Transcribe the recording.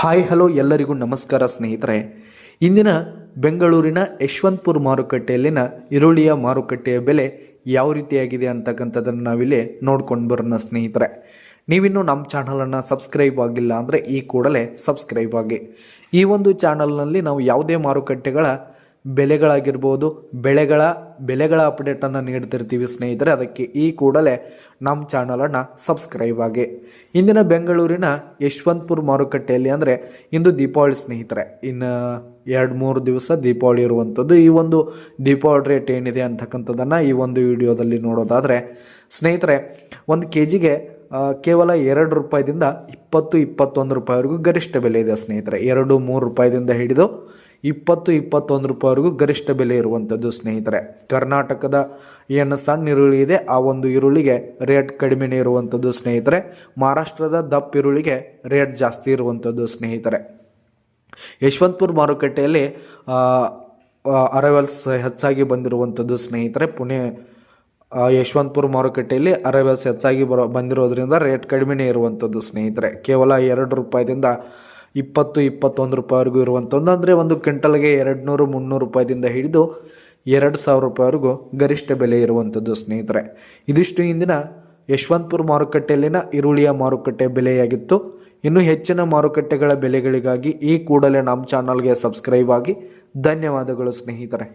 Hi hello ಎಲ್ಲರಿಗೂ ನಮಸ್ಕಾರ ಸ್ನೇಹಿತರೆ. ಇಂದಿನ ಬೆಂಗಳೂರಿನ ಯಶವಂತಪುರ ಮಾರುಕಟ್ಟೆಯಲ್ಲಿನ ಈರುಳ್ಳಿಯ ಮಾರುಕಟ್ಟೆಯ ಬೆಲೆ ಯಾವ ರೀತಿಯಾಗಿದೆ ಅಂತಕ್ಕಂಥದ್ದನ್ನು ನಾವಿಲ್ಲಿ ನೋಡ್ಕೊಂಡು ಬರೋಣ ಸ್ನೇಹಿತರೆ. ನೀವಿನ್ನೂ ನಮ್ಮ ಚಾನಲನ್ನು ಸಬ್ಸ್ಕ್ರೈಬ್ ಆಗಿಲ್ಲ ಅಂದರೆ ಈ ಕೂಡಲೇ ಸಬ್ಸ್ಕ್ರೈಬ್ ಆಗಿ. ಈ ಒಂದು ಚಾನಲ್ನಲ್ಲಿ ನಾವು ಯಾವುದೇ ಮಾರುಕಟ್ಟೆಗಳ ಬೆಲೆಗಳಾಗಿರ್ಬೋದು, ಬೆಳೆಗಳ, ಬೆಲೆಗಳ ಅಪ್ಡೇಟನ್ನು ನೀಡ್ತಿರ್ತೀವಿ ಸ್ನೇಹಿತರೆ. ಅದಕ್ಕೆ ಈ ಕೂಡಲೇ ನಮ್ಮ ಚಾನಲನ್ನು ಸಬ್ಸ್ಕ್ರೈಬ್ ಆಗಿ. ಇಂದಿನ ಬೆಂಗಳೂರಿನ ಯಶವಂತಪುರ ಮಾರುಕಟ್ಟೆಯಲ್ಲಿ ಅಂದರೆ ಇಂದು ದೀಪಾವಳಿ ಸ್ನೇಹಿತರೆ. ಇನ್ನು ಎರಡು ಮೂರು ದಿವಸ ದೀಪಾವಳಿ ಇರುವಂಥದ್ದು ಈ ಒಂದು ದೀಪಾವಳಿ ರೇಟ್ ಏನಿದೆ ಅಂತಕ್ಕಂಥದ್ದನ್ನು ಈ ಒಂದು ವಿಡಿಯೋದಲ್ಲಿ ನೋಡೋದಾದರೆ ಸ್ನೇಹಿತರೆ, ಒಂದು ಕೆ ಜಿಗೆ ಕೇವಲ ಎರಡು ರೂಪಾಯಿದಿಂದ ಇಪ್ಪತ್ತು, ಇಪ್ಪತ್ತೊಂದು ರೂಪಾಯಿವರೆಗೂ ಗರಿಷ್ಠ ಬೆಲೆ ಇದೆ ಸ್ನೇಹಿತರೆ. ಎರಡು, ಮೂರು ರೂಪಾಯಿದಿಂದ ಹಿಡಿದು ಇಪ್ಪತ್ತು ಇಪ್ಪತ್ತೊಂದು ರೂಪಾಯಿವರೆಗೂ ಗರಿಷ್ಠ ಬೆಲೆ ಇರುವಂಥದ್ದು ಸ್ನೇಹಿತರೆ. ಕರ್ನಾಟಕದ ಏನು ಸಣ್ಣ ಈರುಳ್ಳಿ ಇದೆ, ಆ ಒಂದು ಈರುಳ್ಳಿಗೆ ರೇಟ್ ಕಡಿಮೆನೇ ಇರುವಂಥದ್ದು ಸ್ನೇಹಿತರೆ. ಮಹಾರಾಷ್ಟ್ರದ ದಪ್ಪ ಈರುಳ್ಳಿಗೆ ರೇಟ್ ಜಾಸ್ತಿ ಇರುವಂಥದ್ದು ಸ್ನೇಹಿತರೆ. ಯಶವಂತಪುರ ಮಾರುಕಟ್ಟೆಯಲ್ಲಿ ಅರೈವಲ್ಸ್ ಹೆಚ್ಚಾಗಿ ಬಂದಿರುವಂಥದ್ದು ಸ್ನೇಹಿತರೆ. ಪುಣೆ ಯಶವಂತಪುರ ಮಾರುಕಟ್ಟೆಯಲ್ಲಿ ಅರೈವಲ್ಸ್ ಹೆಚ್ಚಾಗಿ ಬರೋ, ಬಂದಿರೋದ್ರಿಂದ ರೇಟ್ ಕಡಿಮೆನೇ ಇರುವಂಥದ್ದು ಸ್ನೇಹಿತರೆ. ಕೇವಲ ಎರಡು ರೂಪಾಯಿದಿಂದ ಇಪ್ಪತ್ತು, ಇಪ್ಪತ್ತೊಂದು ರೂಪಾಯಿವರೆಗೂ ಇರುವಂಥದ್ದು. ಅಂದರೆ ಒಂದು ಕ್ವಿಂಟಲ್ಗೆ ಎರಡು ನೂರು ಮುನ್ನೂರು ರೂಪಾಯಿದಿಂದ ಹಿಡಿದು ಎರಡು ಸಾವಿರ ರೂಪಾಯಿವರೆಗೂ ಗರಿಷ್ಠ ಬೆಲೆ ಇರುವಂಥದ್ದು ಸ್ನೇಹಿತರೆ. ಇದಿಷ್ಟು ಇಂದಿನ ಯಶವಂತಪುರ ಮಾರುಕಟ್ಟೆಯಲ್ಲಿನ ಈರುಳ್ಳಿಯ ಮಾರುಕಟ್ಟೆ ಬೆಲೆಯಾಗಿತ್ತು. ಇನ್ನು ಹೆಚ್ಚಿನ ಮಾರುಕಟ್ಟೆಗಳ ಬೆಲೆಗಳಿಗಾಗಿ ಈ ಕೂಡಲೇ ನಮ್ಮ ಚಾನಲ್ಗೆ ಸಬ್ಸ್ಕ್ರೈಬ್ ಆಗಿ ಧನ್ಯವಾದಗಳು ಸ್ನೇಹಿತರೆ.